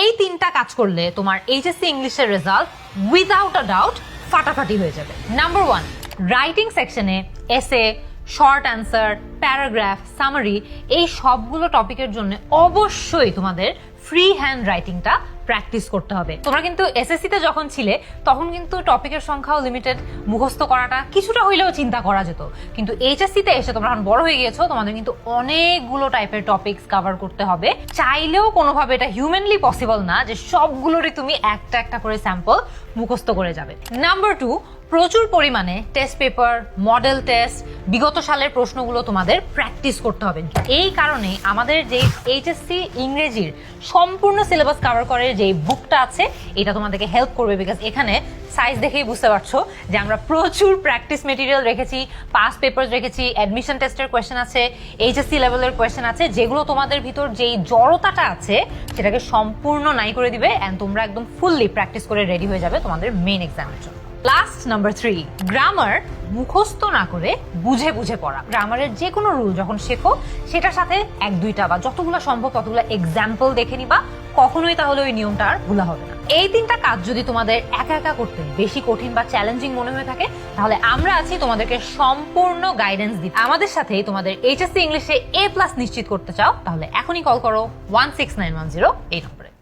এই তিনটা কাজ করলে তোমার এইচএসসি ইংলিশের রেজাল্ট উইদাউট আ ডাউট ফাটাফাটি হয়ে যাবে। নাম্বার ওয়ান রাইটিং সেকশনে এসে শর্ট অ্যান্সার প্যারাগ্রাফ সামারি এই সবগুলো টপিকের জন্য অবশ্যই তোমাদের ফ্রি হ্যান্ড রাইটিংটা প্র্যাকটিস করতে হবে। তোমরা কিন্তু এসএসসি তে যখন ছিলে, তখন কিন্তু টপিকের সংখ্যাও লিমিটেড মুখস্থ করাটা কিছুটা হইলেও চিন্তা করা যেত। কিন্তু এইচএসসি তে এসে তোমরা এখন বড় হয়ে গিয়েছো, তোমাদের কিন্তু অনেকগুলো টাইপের টপিকস কভার করতে হবে। চাইলেও কোনোভাবে এটা হিউম্যানলি পসিবল না যে সবগুলোরই তুমি একটা একটা করে স্যাম্পল মুখস্থ করে যাবে। নাম্বার টু প্রচুর পরিমাণে টেস্ট পেপার মডেল টেস্ট বিগত সালের প্রশ্নগুলো তোমাদের প্র্যাকটিস করতে হবে। এই কারণে আমাদের যে এইচএসসি ইংরেজির সম্পূর্ণ সিলেবাস কভার করে যে বুকটা আছে, এটা তোমাদেরকে হেল্প করবে বিকজ এখানে সাইজ দেখেই বুঝতে পারছ যে আমরা প্রচুর প্র্যাকটিস মেটেরিয়াল রেখেছি পাস পেপার রেখেছি অ্যাডমিশন টেস্টের কোয়েশ্চেন আছে এইচএসসি লেভেলের কোয়েশ্চেন আছে, যেগুলো তোমাদের ভিতর যেই জড়তাটা আছে, সেটাকে সম্পূর্ণ নাই করে দিবে অ্যান্ড তোমরা একদম ফুললি প্র্যাকটিস করে রেডি হয়ে যাবে তোমাদের মেইন এক্সামের জন্য। লাস্ট নাম্বার থ্রি গ্রামার মুখস্থ না করে বুঝে বুঝে পড়া। গ্রামারের যে কোনো রুল যখন শেখো, সেটার সাথে এক দুইটা বা যতগুলো সম্ভব ততগুলো এক্সাম্পল দেখে নিবা কখনোই তাহলে ওই নিয়মটা আর ভুলা হবে না। এই তিনটা কাজ যদি তোমাদের একা একা করতে বেশি কঠিন বা চ্যালেঞ্জিং মনে হয়ে থাকে, তাহলে আমরা আছি তোমাদেরকে সম্পূর্ণ গাইডেন্স দিতে। আমাদের সাথেই তোমাদের এইচএসসি ইংলিশে এ প্লাস নিশ্চিত করতে চাও, তাহলে এখনই কল করো one six nine one zero এই নম্বরে।